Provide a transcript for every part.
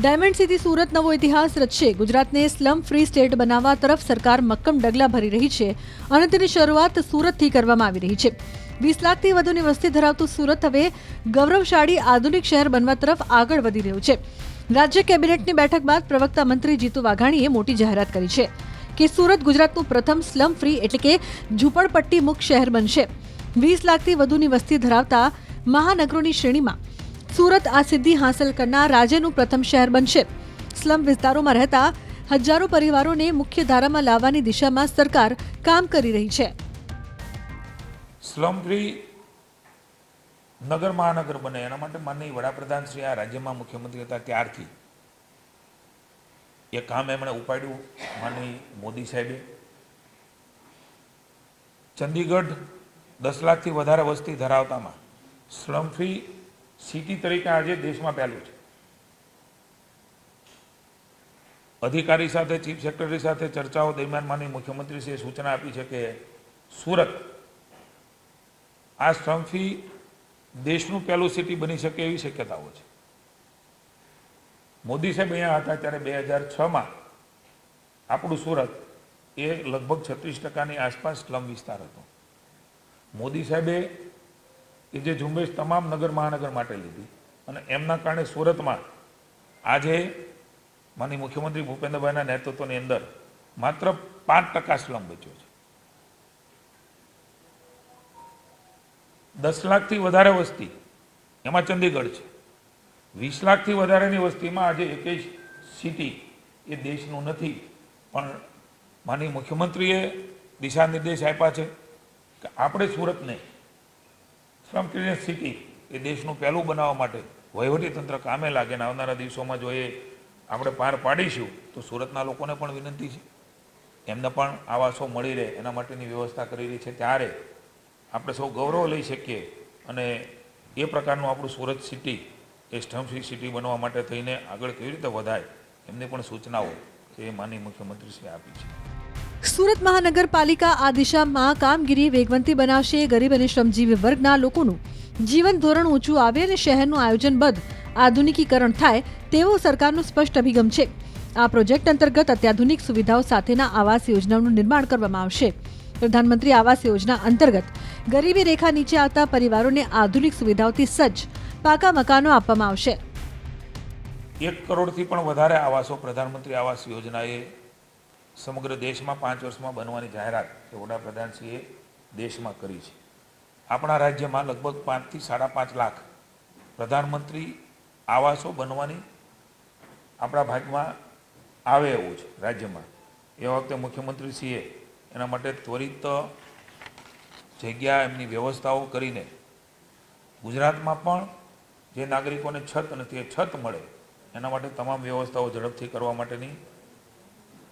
Diamond city Surat નવો ઇતિહાસ રચશે ગુજરાતને સ્લમ ફ્રી સ્ટેટ બનાવવા તરફ સરકાર મક્કમ ડગલા ભરી રહી છે અને તેની શરૂઆત સુરતથી કરવામાં આવી રહી છે. વીસ લાખથી વધુની વસ્તી ધરાવતું સુરત હવે ગૌરવશાળી આધુનિક શહેર બનવા તરફ આગળ વધી રહ્યું છે. રાજ્ય કેબિનેટની બેઠક બાદ પ્રવક્તા મંત્રી જીતુ વાઘાણીએ મોટી જાહેરાત કરી છે કે સુરત ગુજરાતનું પ્રથમ સ્લમ ફ્રી એટલે કે ઝૂંપડપટ્ટી મુક્ત શહેર બનશે. વીસ લાખથી વધુની વસ્તી ધરાવતા મહાનગરોની શ્રેણીમાં સુરત આ સિદ્ધિ હાંસલ કરનાર રાજ્યનું પ્રથમ શહેર બનશે. સ્લમ વિસ્તારોમાં રહેતા હજારો પરિવારોને મુખ્ય ધારામાં લાવવાની દિશામાં સરકાર કામ કરી રહી છે. સ્લમ ફ્રી નગર મહાનગર બને, એના માટે માનનીય વડાપ્રધાન શ્રી આ રાજ્યમાં મુખ્યમંત્રી હતા ત્યારથી. એ કામ એમણે ઉપાડ્યું માનની મોદી સાહેબે. ચંદીગઢ દસ લાખથી વધારે વસ્તી ધરાવતામાં સ્લમ ફ્રી સિટી તરીકે આજે દેશમાં પહેલું છે. અધિકારી સાથે, ચીફ સેક્રેટરી સાથે ચર્ચાઓ દરમિયાન માની મુખ્યમંત્રીશ્રીએ સૂચના આપી છે કે સુરત આ સ્લમથી દેશનું પહેલું સિટી બની શકે એવી શક્યતાઓ છે. મોદી સાહેબ અહીંયા હતા ત્યારે બે હજાર છમાં આપણું સુરત એ લગભગ છત્રીસ ટકાની આસપાસ સ્લમ વિસ્તાર હતો. મોદી સાહેબે એ જે ઝુંબેશ તમામ નગર મહાનગર માટે લીધી. અને એમના કારણે સુરતમાં આજે માની મુખ્યમંત્રી ભૂપેન્દ્રભાઈના નેતૃત્વની અંદર માત્ર પાંચ ટકા સ્લમ બચ્યો છે. દસ લાખથી વધારે વસ્તી, એમાં ચંદીગઢ છે. વીસ લાખથી વધારેની વસ્તીમાં આજે એકેય સિટી એ દેશનું નથી, પણ માની મુખ્યમંત્રીએ દિશા નિર્દેશ આપ્યા છે કે આપણે સુરતને સ્લમ ક્લિયર સિટી એ દેશનું પહેલું બનાવવા માટે વહીવટી તંત્ર કામે લાગે અને આવનારા દિવસોમાં જો એ આપણે પાર પાડીશું, તો સુરતના લોકોને પણ વિનંતી છે. એમને પણ આવાસો મળી રહે, એના માટેની વ્યવસ્થા કરી રહી છે. ત્યારે આપણે સૌ ગૌરવ લઈ શકીએ અને એ પ્રકારનું આપણું સુરત સિટી એ સ્ટમ્પી સિટી બનવા માટે થઈને આગળ કેવી રીતે વધાય, એમની પણ સૂચનાઓ એ માનની મુખ્યમંત્રીશ્રીએ આપી છે. સુરત મહાનગરપાલિકા આ દિશામાં કામગીરી વેગવંતી બનાવશે. ગરીબ અને શ્રમજીવી વર્ગના લોકોનું જીવન ધોરણ ઊંચું આવે અને શહેરનું આયોજનબદ્ધ આધુનિકીકરણ થાય તેવો સરકારનો સ્પષ્ટ અભિગમ છે. આ પ્રોજેક્ટ અંતર્ગત અત્યાધુનિક સુવિધાઓ સાથેના આવાસ યોજનાઓનું નિર્માણ કરવામાં આવશે. પ્રધાનમંત્રી આવાસ યોજના અંતર્ગત ગરીબી રેખા નીચે આવતા પરિવારોને આધુનિક સુવિધાઓથી સજ્જ પાકા મકાનો આપવામાં આવશે. એક કરોડથી પણ વધારે આવાસો પ્રધાનમંત્રી આવાસ યોજનાએ સમગ્ર દેશમાં પાંચ વર્ષમાં બનવાની જાહેરાત એ વડાપ્રધાનશ્રીએ દેશમાં કરી છે. આપણા રાજ્યમાં લગભગ પાંચથી સાડા પાંચ લાખ પ્રધાનમંત્રી આવાસો બનવાની આપણા ભાગમાં આવે એવું છે રાજ્યમાં. એ વખતે મુખ્યમંત્રીશ્રીએ એના માટે ત્વરિત જગ્યા એમની વ્યવસ્થાઓ કરીને ગુજરાતમાં પણ જે નાગરિકોને છત નથી એ છત મળે એના માટે તમામ વ્યવસ્થાઓ ઝડપથી કરવા માટેની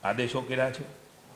આદેશો કર્યા છે?